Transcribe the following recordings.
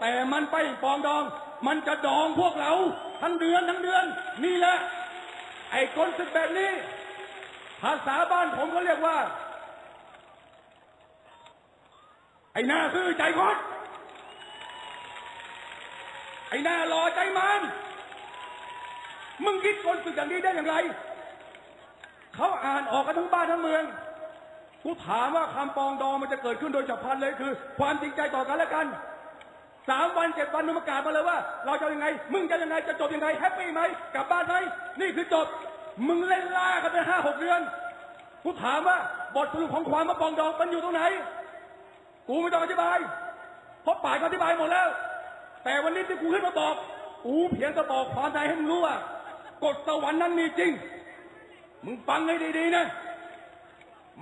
แต่มันไปปองดอง มันจะดองพวกเรา ทั้งเดือนทั้งเดือน นี่แหละ ไอ้คนสึกแบบนี้ ภาษาบ้านผมก็เรียกว่า ไอ้หน้าซื่อใจคดไอ้หน้ารอใจมัน มึงคิดคนสึกอย่างนี้ได้อย่างไร เขาอ่านออกกันทั้งบ้านทั้งเมืองกูถามว่าคำปองดองมันจะเกิดขึ้นโดยฉับพลันเลยคือ ความจริงใจต่อกันและกัน สามวันเจ็ดวันมึงประกาศมาเลยว่า เราจะยังไง มึงจะยังไงจะจบยังไงแฮปปี้ไหมกลับบ้านไหมนี่คือจบ มึงเล่นล่ากันไปห้าหกเดือนกูถามว่าบทสรุปของความมาปองดองมันอยู่ตรงไหน กูไม่ต้องอธิบายเพราะป่ายก็อธิบายหมดแล้ว แต่วันนี้ที่กูขึ้นมาบอกกูเพียงจะบอกความในให้มึงรู้ว่ากฎสวรรค์นั้นมีจริง มึงฟังให้ดีๆนะ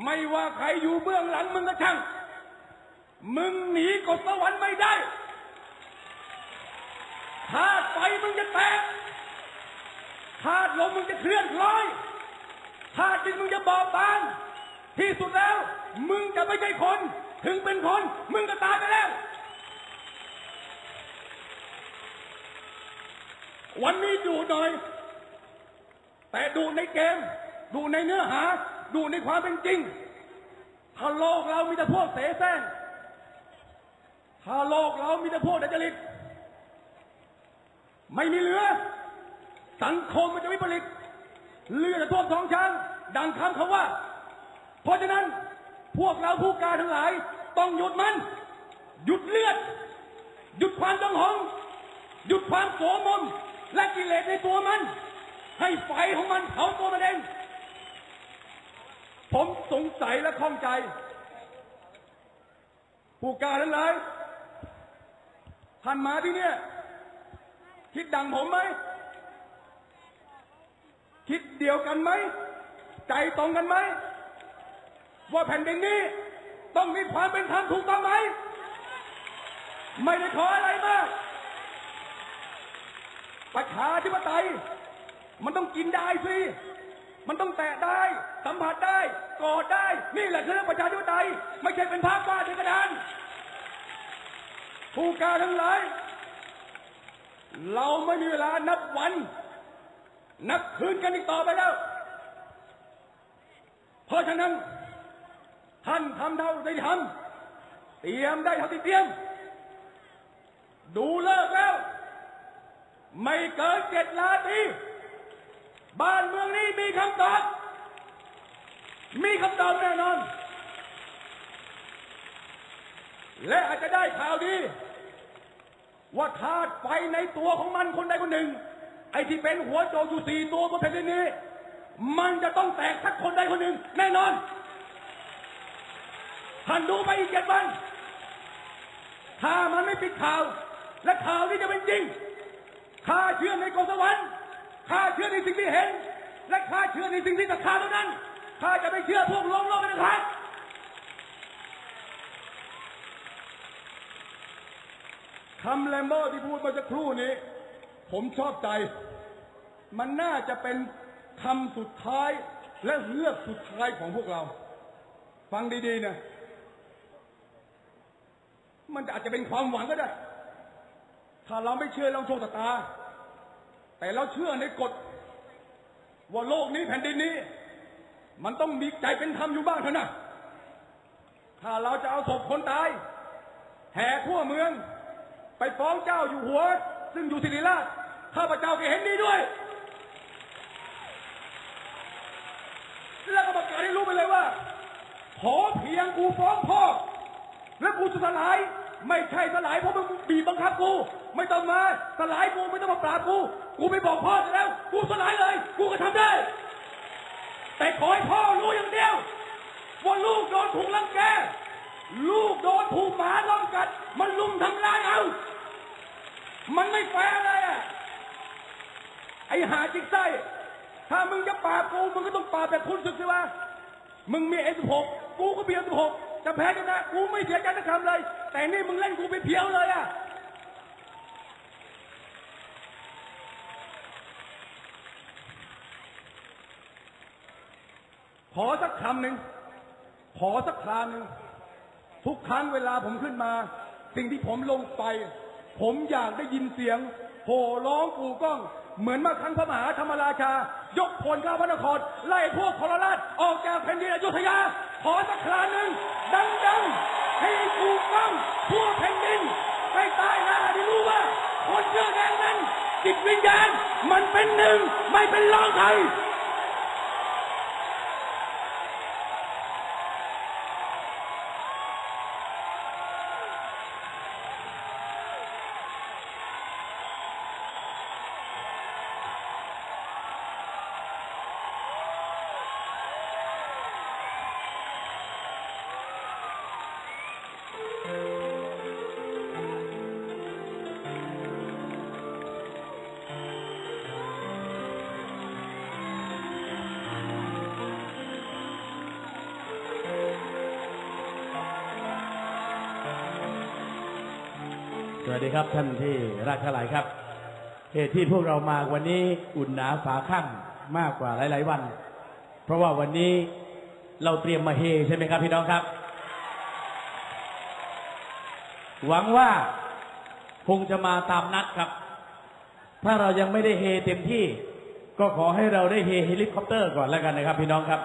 ไม่ว่าใครอยู่เบื้องหลังมึงก็ช่าง มึงหนีกฎสวรรค์ไม่ได้ ถ้าไฟมึงจะแตกถ้าลมมึงจะเคลื่อนคล้อยถ้าจิตมึงจะบอบบาง ที่สุดแล้ว มึงจะไม่ใช่คน ถึงเป็นคน มึงก็ตายไปแล้ว วันนี้ดูหน่อย แต่ดูในเกม ดูในเนื้อหา ดูในความเป็นจริง ถ้าโลกเรามีแต่พวกเสแสร้งถ้าโลกเรามีแต่พวกดัจจริต ไม่มีเหลือ สังคมมันจะวิปริตเลือดจะท่วมท้องช้าง ดังคำเขาว่า เพราะฉะนั้นพวกเราผู้การทั้งหลาย ต้องหยุดมัน หยุดเลือด หยุดความต้องหง หยุดความโสมม และกิเลสในตัวมัน ให้ไฟของมันเผาตัวมันเองผมสงสัยและข้องใจ ผู้กล้าทั้งหลายท่านมาที่เนี่ย คิดดังผมไหม คิดเดียวกันไหม ใจตรงกันไหม ว่าแผ่นดินนี้ ต้องมีความเป็นธรรมถูกต้องไหม ไม่ได้ขออะไรมาก ประชาธิปไตย มันต้องกินได้สิ มันต้องแตะได้ สัมผัสได้กอดได้ นี่แหละคือเรื่อประชาธิปไตย ไม่ใช่เป็นภาพวาดในกระดานผู้กล้าทั้งหลาย เราไม่มีเวลานับวัน นับคืนกันอีกต่อไปแล้ว เพราะฉะนั้น ท่านทำเท่าที่ทำเตรียมได้เท่าที่เตรียม ดูเลิกแล้ว ไม่เกินเจ็ดนาทีบ้านเมืองนี้มีคำตอบ มีคำตอบแน่นอน และอาจจะได้ข่าวดี ธาตุไฟในตัวของมันคนใดคนหนึ่ง ไอ้ที่เป็นหัวโจกอยู่สี่ตัวบนแผ่นดินนี้ มันจะต้องแตกสักคนใดคนหนึ่ง แน่นอน ท่านดูไปอีกเจ็ดวัน ถ้ามันไม่ปิดข่าว และข่าวนี้จะเป็นจริง ข้าเชื่อในกฎสวรรค์ข้าเชื่อในสิ่งที่เห็น และข้าเชื่อในสิ่งที่ศรัทธาเท่านั้น ข้าจะไม่เชื่อพวกลวงโลกกันนะครับ คำแลมโบ้ที่พูดเมื่อสักครู่นี้ ผมชอบใจ มันน่าจะเป็นคำสุดท้ายและเลือกสุดท้ายของพวกเรา ฟังดีๆนะ มันอาจจะเป็นความหวังก็ได้ ถ้าเราไม่เชื่อเราโชคตา แต่เราเชื่อในกฎว่าโลกนี้แผ่นดินนี้ มันต้องมีใจเป็นธรรมอยู่บ้างเถอะนะ ถ้าเราจะเอาศพคนตาย แห่ทั่วเมือง ไปฟ้องเจ้าอยู่หัว ซึ่งอยู่ศิริราชข้าพเจ้าก็เห็นดีด้วย แล้วก็ประกาศให้รู้ไปเลยว่า ขอเพียงกูฟ้องพ่อ แล้วกูจะสลาย ไม่ใช่สลายเพราะมึงบีบบังคับกู ไม่ต้องมาสลายกูไม่ต้องมาปราบกู กูไม่บอกพ่อแล้ว กูสลายเลย กูก็ทำได้ แต่ขอให้พ่อรู้อย่างเดียวว่าลูกโดนถูกลังแก ลูกโดนถูกหมาล้อมกัด มันลุมทำร้ายเอา มันไม่แฟร์เลยอะไอ้หาจิกไส้ถ้ามึงจะปากูมึงก็ต้องปาแบบคุณศึกสิวะมึงมีเอสหกกูก็เบียร์สิบหกจะแพ้ชนนะกูไม่เสียใจสักคำเลย แต่นี่มึงเล่นกูไปเพียวเลยอะขอสักคำหนึ่งขอสักคราหนึ่งทุกครั้งเวลาผมขึ้นมา สิ่งที่ผมลงไป ผมอยากได้ยินเสียงโห่ร้องกูก้อง เหมือนเมื่อครั้งพระมหาธรรมราชา ยกพลข้าพระนคร ไล่พวกทรราชออกจากแผ่นดินอยุธยา ขอสักคราหนึ่งดังๆ ให้กูก้องทั่วแผ่นดินให้ใต้หน้าได้รู้ว่า คนเสื้อแดงนั้นจิตวิญญาณมันเป็นหนึ่งไม่เป็นรองใคร วัสดีครับท่านที่รักทั้งหลายครับ เหตุที่พวกเรามาวันนี้อุ่นหนาฝาข้างมากกว่าหลาย ๆ วัน เพราะว่าวันนี้เราเตรียมมาเฮใช่ไหมครับพี่น้องครับ หวังว่าคงจะมาตามนัดครับ ถ้าเรายังไม่ได้เฮเต็มที่ ก็ขอให้เราได้เฮเฮลิคอปเตอร์ก่อนแล้วกันนะครับ พี่น้องครับ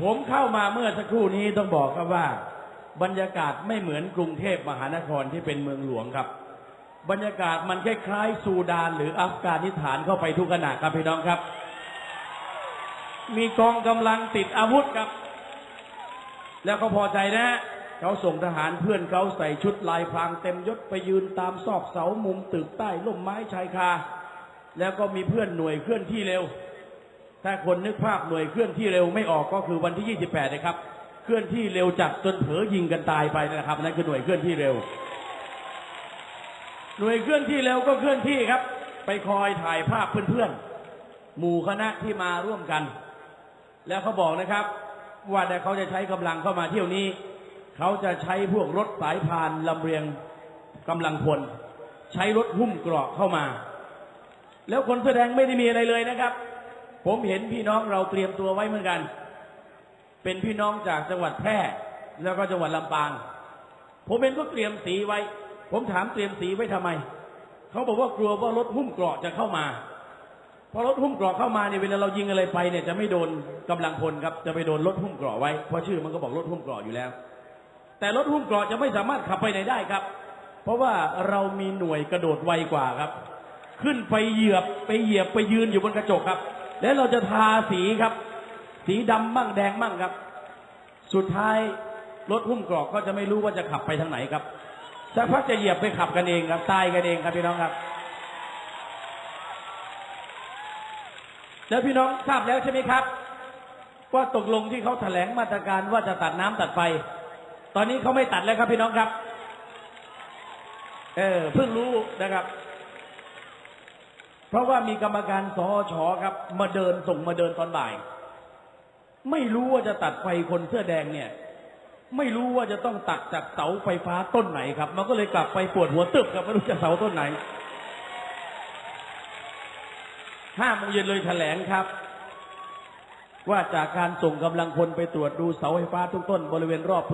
ผมเข้ามาเมื่อสักครู่นี้ต้องบอกครับว่า บรรยากาศไม่เหมือนกรุงเทพมหานครที่เป็นเมืองหลวงครับ บรรยากาศมันคล้ายๆซูดานหรืออัฟกานิสถานเข้าไปทุกขณะครับพี่น้องครับ มีกองกำลังติดอาวุธครับ แล้วเขาพอใจนะเขาส่งทหารเพื่อนเขาใส่ชุดลายพรางเต็มยศไปยืนตามซอกเสามุมตึกใต้ร่มไม้ชายคา แล้วก็มีเพื่อนหน่วยเคลื่อนที่เร็ว ถ้าคนนึกภาพหน่วยเคลื่อนที่เร็วไม่ออกก็คือวันที่ 28นะครับ เคลื่อนที่เร็วจัดจนเผลอยิงกันตายไปนะครับนั่นคือหน่วยเคลื่อนที่เร็ว หน่วยเคลื่อนที่เร็วก็เคลื่อนที่ครับ ไปคอยถ่ายภาพเพื่อนๆหมู่คณะที่มาร่วมกัน แล้วเขาบอกนะครับว่าแต่เขาจะใช้กำลังเข้ามาเที่ยวนี้ เขาจะใช้พวกรถสายพานลำเรียงกำลังพล ใช้รถหุ้มเกราะเข้ามา แล้วคนแสดงไม่ได้มีอะไรเลยนะครับ ผมเห็นพี่น้องเราเตรียมตัวไว้เหมือนกัน เป็นพี่น้องจากจังหวัดแพร่ แล้วก็จังหวัดลำปาง ผมเองก็เตรียมสีไว้ ผมถามเตรียมสีไว้ทำไม เขาบอกว่ากลัวว่ารถหุ้มเกราะจะเข้ามาพอรถหุ้มเกราะเข้ามาเนี่ยเวลาเรายิงอะไรไปเนี่ยจะไม่โดนกำลังพลครับจะไปโดนรถหุ้มเกราะไว้เพราะชื่อมันก็บอกรถหุ้มเกราะอยู่แล้ว แต่รถหุ้มเกราะจะไม่สามารถขับไปไหนได้ครับ เพราะว่าเรามีหน่วยกระโดดไวกว่าครับ ขึ้นไปเหยียบไปเหยียบไปยืนอยู่บนกระจกครับ แล้วเราจะทาสีครับ สีดำมั่งแดงมั่งครับ สุดท้ายรถหุ้มกรอกก็จะไม่รู้ว่าจะขับไปทางไหนครับสักพักจะเหยียบไปขับกันเองครับตายกันเองครับพี่น้องครับ แล้วพี่น้องทราบแล้วใช่ไหมครับ ว่าตกลงที่เขาแถลงมาตรการว่าจะตัดน้ำตัดไฟ ตอนนี้เขาไม่ตัดแล้วครับพี่น้องครับ เออเพิ่งรู้นะครับ เพราะว่ามีกรรมการสอชอครับ มาเดินส่งมาเดินตอนบ่าย ไม่รู้ว่าจะตัดไฟคนเสื้อแดงเนี่ย ไม่รู้ว่าจะต้องตัดจากเสาไฟฟ้าต้นไหนครับ มันก็เลยกลับไปปวดหัวตึบครับไม่รู้จะเสาต้นไหนห้าโมงเย็นเลยแถลงครับ ว่าจากการส่งกำลังพลไปตรวจดูเสาไฟฟ้าทุกต้นบริเวณรอบ